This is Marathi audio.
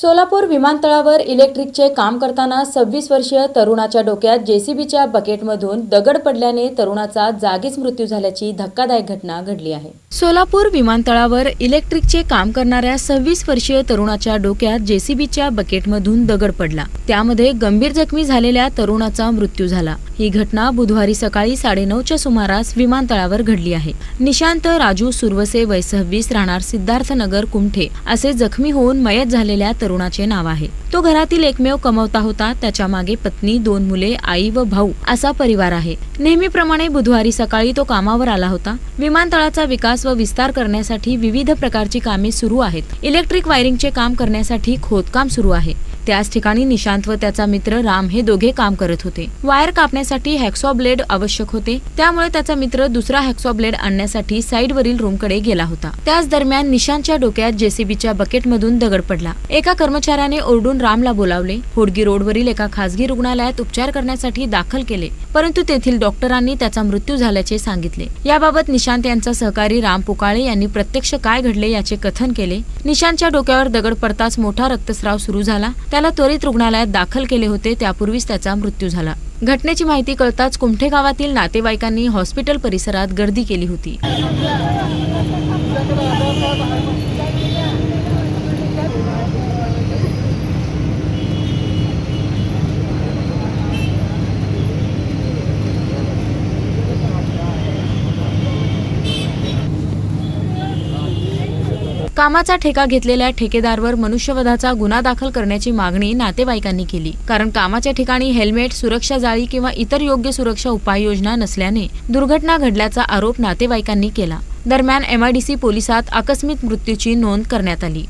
सोलापूर विमानतळावर इलेक्ट्रिकचे काम करताना सव्वीस वर्षीय तरुणाच्या डोक्यात जेसीबीच्या बकेटमधून दगड पडल्याने तरुणाचा जागीच मृत्यू झाल्याची धक्कादायक घटना घडली आहे. सोलापूर विमानतळावर इलेक्ट्रिकचे काम करणाऱ्या सव्वीस वर्षीय तरुणाच्या डोक्यात जेसीबीच्या बकेटमधून दगड पडला. त्यामध्ये गंभीर जखमी झालेल्या तरुणाचा मृत्यू झाला. ही घटना बुधवारी सकाळी साडेनऊच्या सुमारास विमानतळावर घडली आहे. निशांत राजू सुरवसे वय सव्वीस राहणार सिद्धार्थनगर कुमठे असे जखमी होऊन मयत झालेल्या तरुणाचे नाव आहे. तो घरातील एकमेव कमवता होता त्याच्यामागे पत्नी दोन मुले आई व भाऊ असा परिवार आहे. नेहमीप्रमाणे बुधवारी सकाळी तो कामावर आला होता. विमानतळाचा विकास व विस्तार करण्यासाठी विविध प्रकारची कामे सुरू आहेत. इलेक्ट्रिक वायरिंगचे काम करण्यासाठी खोदकाम सुरू आहे. त्याच ठिकाणी निशांत व त्याचा मित्र राम हे दोघे काम करत होते. वायर कापण्यासाठी हॅक्सॉ ब्लेड आवश्यक होते. त्यामुळे त्याचा मित्र दुसरा हॅक्सॉ ब्लेड आणण्यासाठी साईडवरील रूमकडे गेला होता. त्याच दरम्यान निशांतच्या डोक्यात जेसीबीच्या बकेटमधून दगड पडला. एका कर्मचाऱ्याने ओरडून रामला बोलावले. होडगी रोडवरील एका खासगी रुग्णालयात उपचार करण्यासाठी दाखल केले. परंतु तेथील डॉक्टरांनी त्याचा मृत्यू झाल्याचे सांगितले. याबाबत निशांत यांचा सहकारी राम पुकाळे यांनी प्रत्यक्ष काय घडले याचे कथन केले. निशांतच्या डोक्यावर दगड पडताच मोठा रक्तस्राव सुरू झाला. त्याला त्वरित रुग्णालयात दाखल केले होते. त्यापूर्वीच त्याचा मृत्यू झाला. घटनेची माहिती कळताच कुमठे गावातील नातेवाईकांनी हॉस्पिटल परिसरात गर्दी केली होती. कामाचा ठेका घेतलेल्या ठेकेदारवर मनुष्यवधाचा गुन्हा दाखल करण्याची मागणी नातेवाईकांनी केली. कारण कामाच्या ठिकाणी हेल्मेट सुरक्षा जाळी किंवा इतर योग्य सुरक्षा उपाययोजना नसल्याने दुर्घटना घडल्याचा आरोप नातेवाईकांनी केला. दरम्यान एमआयडीसी पोलिसात आकस्मिक मृत्यूची नोंद करण्यात आली.